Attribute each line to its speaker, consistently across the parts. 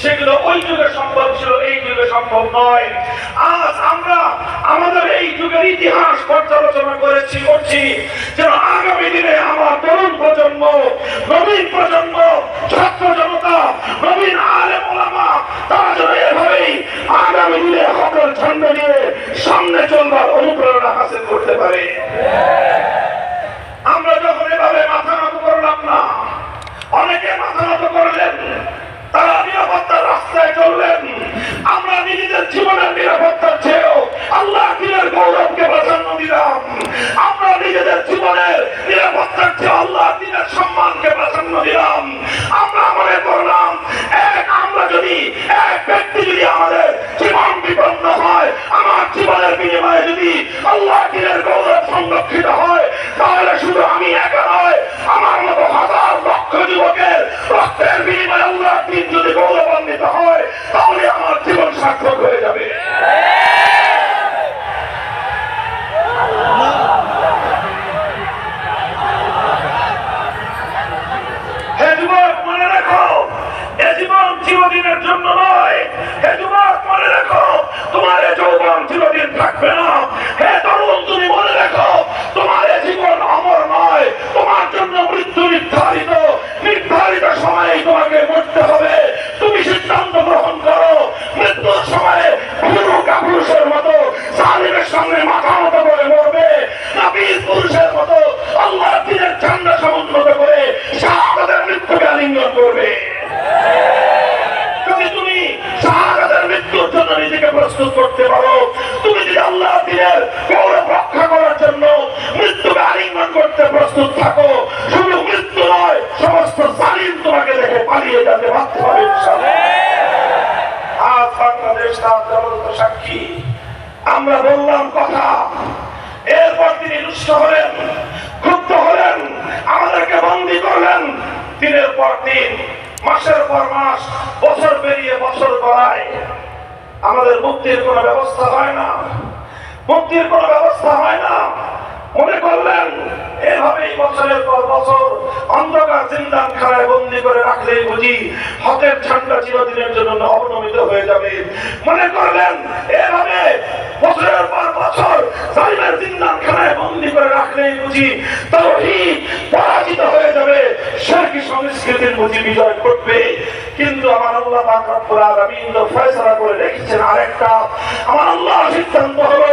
Speaker 1: সেগুলো ওই যুগে সম্ভব ছিল, এই যুগে সম্ভব নয়। আজ আমরা আমাদের এই যুগের ইতিহাস পর্যালোচনা করেছি, করছি যেন আগামী দিনে আমার তরুণ প্রজন্ম, নবীন প্রজন্ম, ছাত্র জনতা, নবীন আলেম ওলামা, তারা যেন এভাবেই আগামী দিনে হকল ঝন্ডা নিয়ে সামনে চলবার অনুপ্রেরণা হাসিল করতে পারে। আমরা যখন এভাবে মাথা নত করলাম না, অনেকে মাথা নত করলেন তারা নিরাপত্তার রাস্তায় চললেন। আমরা নিজেদের জীবনের নিরাপত্তার চেয়েও আল্লাহ দিনের গৌরবকে প্রাধান্য দিলাম। আমরা নিজেদের জীবনের থাকবে না। সাক্ষী। আমরা বললাম, কথা। এরপর তিনি রুষ্ট হলেন, ক্ষুব্ধ হলেন, আমাদেরকে বন্দি করলেন। দিনের পর দিন, মাসের পর মাস, বছর পেরিয়ে বছর গড়ায়। আমাদের মুক্তির কোনো ব্যবস্থা হয় না। মুক্তির কোনো ব্যবস্থা হয় না। মনে করলেন, এভাবেই বছরের পর বছর অন্ধকার জিন্দান খানায় বন্দি করে রাখলেই বুঝি হকের ঝান্ডা চিরদিনের জন্য অবনমিত হয়ে যাবে। মনে করলেন, এভাবে বছরের পর বছর জালিমের জিন্দান খানায় বন্দি করে রাখলেই বুঝি তাওহীদ পরাজিত হয়ে যাবে। শেরকি সংস্কৃতির বুঝি বিজয় করবে কিন্তু আমার আল্লাহ পাক রব্বুল আলামিন ফয়সালা করে রেখেছেন আরেকটা। আমার আল্লাহ সিদ্ধান্ত হলো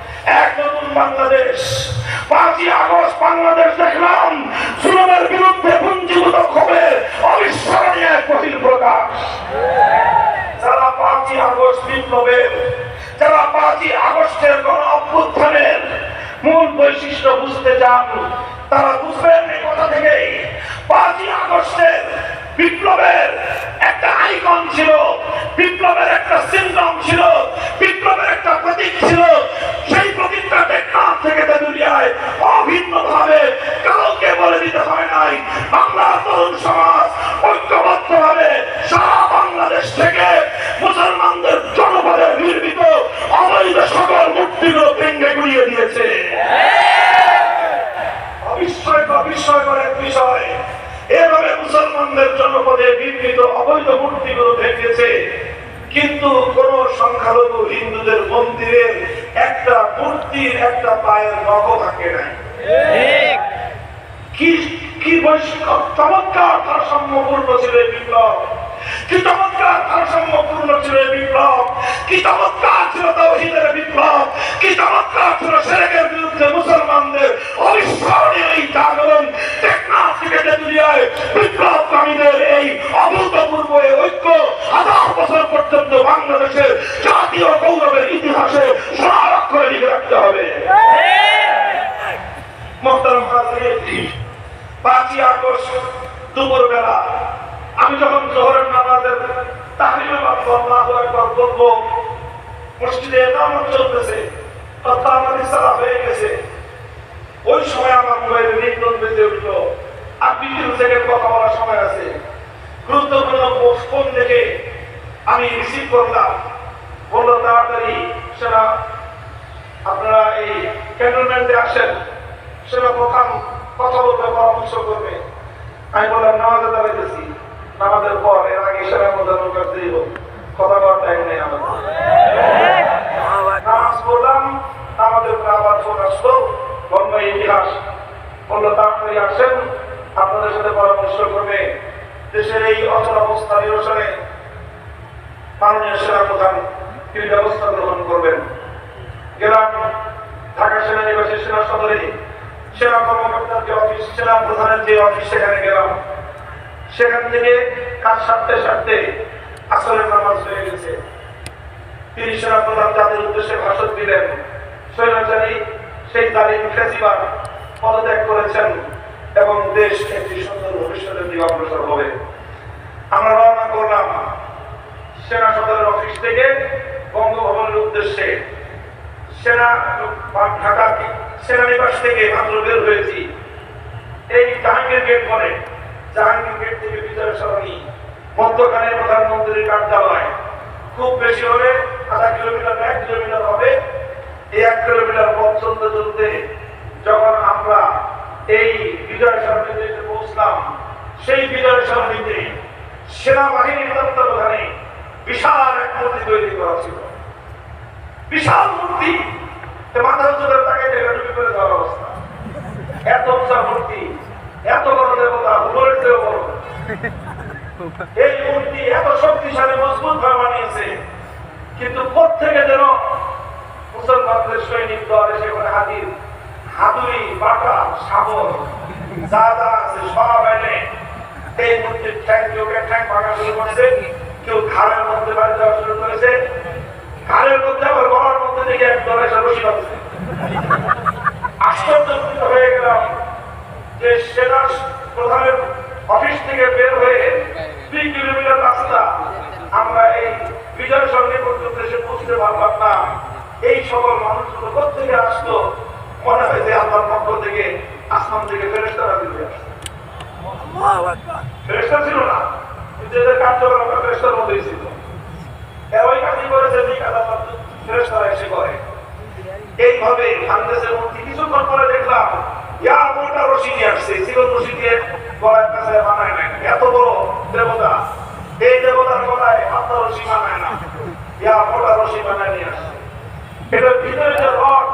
Speaker 1: এক নতুন বাংলাদেশ। পাঁচই আগস্ট বাংলাদেশ দেখলাম সুলমের বিরুদ্ধে প্রকাশ। যারা পাঁচই আগস্ট বিপ্লবের যারা পাঁচই আগস্টের গণ অভ্যুত্থানের মূল বৈশিষ্ট্য বুঝতে চান, তারা বুঝবেন এই কথা থেকেই, পাঁচই আগস্টের বিপ্লবের একটা আইকন ছিল, বিপ্লবের একটা সিন্ডম ছিল, বিপ্লবের একটা প্রতীক ছিল। সেই প্রতীকটা টেকনাফ থেকে অভিন্ন ভাবে কাউকে বলে দিতে হয়? মুসলমানদের জনপদে নির্মিত অবৈধ মূর্তিগুলো ভেঙেছে। কিন্তু কোন সংখ্যালঘু হিন্দুদের মন্দিরের একটা মূর্তির একটা পায়ের নখ থাকে নাই। কি চমৎকার ভারসাম্যপূর্ণ ছিল বিপ্লব। কি চমৎকার ভারসাম্যপূর্ণ ছিল বিপ্লব। কি চমৎকার বছর পর্যন্ত বাংলাদেশের জাতীয় গৌরবের ইতিহাসে সোনার লিখে রাখতে হবে। পাঁচই আগস্ট দুপুর বেলা আমি যখন জোহরের নামাজের চলতেছে সারা হয়ে গেছে। ওই সময় আমার উঠল। আর বিভিন্ন জায়গায় কথা বলার সময় আছে। গুরুত্বপূর্ণ আমি রিসিভ করলাম। বলল, তাড়াতাড়ি সেটা আপনারা এই ক্যান্টনমেন্টে আসেন। সেটা প্রধান কথা বলতে পরামর্শ করবে। আমি বললাম, নামাজে দাঁড়াইতেছি। নামাজের পর, এর আগে সেরা করতে দিব কথা বলার টাইম নেই আমাদের। নামাজ পড়লাম আমাদের আবার ফোন আসলো। বন্ধ ইতিহাস। বলল, তাড়াতাড়ি আসেন। আপনাদের সাথে পরামর্শ করবে। দেশের এই অচল অবস্থা নিরসনে মাননীয় সেনা প্রধান তিনি ব্যবস্থা গ্রহণ করবেন। গেলাম ঢাকা সেনানিবাসী সেনা সদরে। সেনা কর্মকর্তার যে অফিস সেনা প্রধানের যে অফিস, সেখানে গেলাম। সেখান থেকে কাজ সারতে সারতে আসরের নামাজ হয়ে গেছে। তিনি সেনা প্রধান জাতির উদ্দেশ্যে ভাষণ দিলেন, স্বৈরাচারী, সেই তালিম ফেসিবার পদত্যাগ করেছেন এবং দেশ একটি সুন্দর ভবিষ্যতের দিকে অগ্রসর হবে। আমরা রওনা করলাম। সেনা সদরের অফিস থেকে বঙ্গভবনের উদ্দেশ্যে সেনা ঢাকা সেনানিবাস থেকে মাত্র বের হয়েছি। এই জাহাঙ্গীর গেট পরে জাহাঙ্গীর গেট থেকে বিজয় সরণি মধ্যখানে প্রধানমন্ত্রীর কার্যালয়। খুব বেশি হলে আধা কিলোমিটার এক কিলোমিটার হবে। এই এক কিলোমিটার পথ চলতে চলতে যখন আমরা এই বিজয় সরণিতে পৌঁছলাম, সেই বিজয় সরণিতে সেনাবাহিনীর তত্ত্বাবধানে বিশাল এক মূর্তি তৈরি করা ছিল। বিশাল মূর্তি মাথা তাকে করে দেওয়ার অবস্থা। এত মূর্তি, এত বড় দেবতা উপরের বড়। এই মূর্তি এত শক্তিশালী, মজবুত ভাবে বানিয়েছে। কিন্তু প্রত্যেকে যেন মুসলমানদের সৈনিক দল এসে করে হাতির হাতুড়ি, বাটা সাবর যা যা আছে সব এনে এই মূর্তির ঠ্যাং কেউকে ঠ্যাং ভাঙা শুরু করেছে। কেউ ঘাড়ের মধ্যে বাড়ি দেওয়া শুরু করেছে। ঘাড়ের মধ্যে আবার গলার মধ্যে থেকে একদম এসে রশি বাঁধছে আশ্চর্যজনিত হয়ে গেলাম যে সেনা প্রধানের অফিস থেকে বের হয়ে দুই কিলোমিটার রাস্তা আমরা এই বিজয় সঙ্গে পর্যন্ত এসে পৌঁছতে পারলাম না। এই সকল মানুষগুলো কোথেকে আসতো মনে হয় যে আল্লাহর পক্ষ থেকে আসমান থেকে ফেরেস্তারা দিতে আসতো ফেরেস্তা ছিল না, কিন্তু এদের কার্যক্রম ছিল এরা ওই কাজই করেছে যে কাজ ফেরেস্তারা এসে করে। এইভাবে ভাঙতেছের মধ্যে কিছুক্ষণ পরে দেখলাম, ইয়া মোটা রশি নিয়ে আসছে চিকন রশি দিয়ে গলার কাছে বানায় না এত বড় দেবতা, এই দেবতার গলায় হাতা রশি বানায় না। ইয়া মোটা রশি বানায় নিয়ে আসছে। এটার ভিতরে যে রড,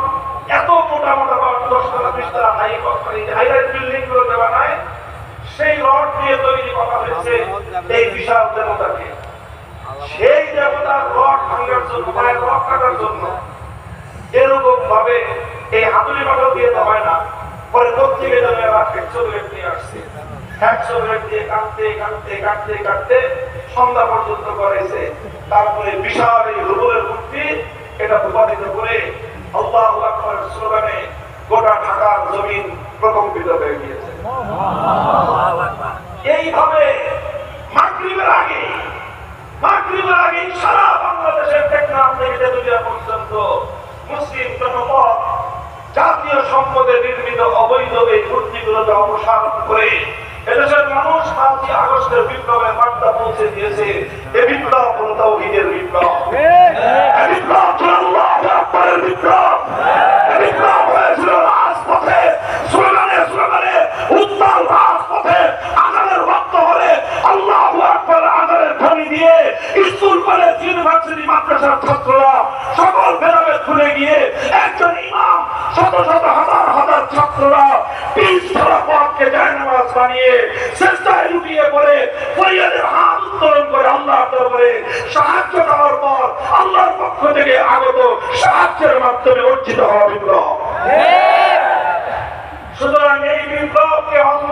Speaker 1: এত মোটা মোটা রড, দশতলা, বিশতলা, হাই হাইলাইট বিল্ডিং গুলোতে বানায় সেই রড দিয়ে তৈরি করা হয়েছে এই বিশাল দেবতাকে। সেই দেবতার রড ভাঙার জন্য পায়ের রড কাটার জন্য এরকম ভাবে এই হাতুড়ি পাঠক দিয়ে তো হয় না। পরে প্রত্যেকে যেন এরা একশো ব্লেড নিয়ে আসছে। একশো ব্লেড দিয়ে কাটতে কাটতে কাটতে কাটতে সন্ধ্যা পর্যন্ত করেছে। তারপরে বিশাল এই রুবলের মূর্তি এটা উপাদিত করে আল্লাহ আকবর স্লোগানে গোটা ঢাকার জমিন প্রকম্পিত হয়ে গিয়েছে। এইভাবে মাগরিবের আগে মাগরিবের আগে সারা বাংলাদেশের টেকনাফ থেকে তেতুলিয়া পর্যন্ত মুসলিম জনপদ জাতীয় নির্মিত অবৈধ এই মূর্তিগুলোকে অপসারণ করে এদেশের মানুষ পাঁচই আগস্টের বিপ্লবের বার্তা পৌঁছে দিয়েছে। এ বিপ্লব কোন বিপ্লব। ছাত্ররা পিস ধরা পথকে জায়নামাজ বানিয়ে চেষ্টায় লুটিয়ে পড়ে পরিবারের হাত উত্তোলন করে আল্লাহর দরবারে সাহায্য দেওয়ার পর আল্লাহর পক্ষ থেকে আগত সাহায্যের মাধ্যমে অর্জিত হওয়া বিপ্লব। সুতরাং এই বিপ্লবকে অন্য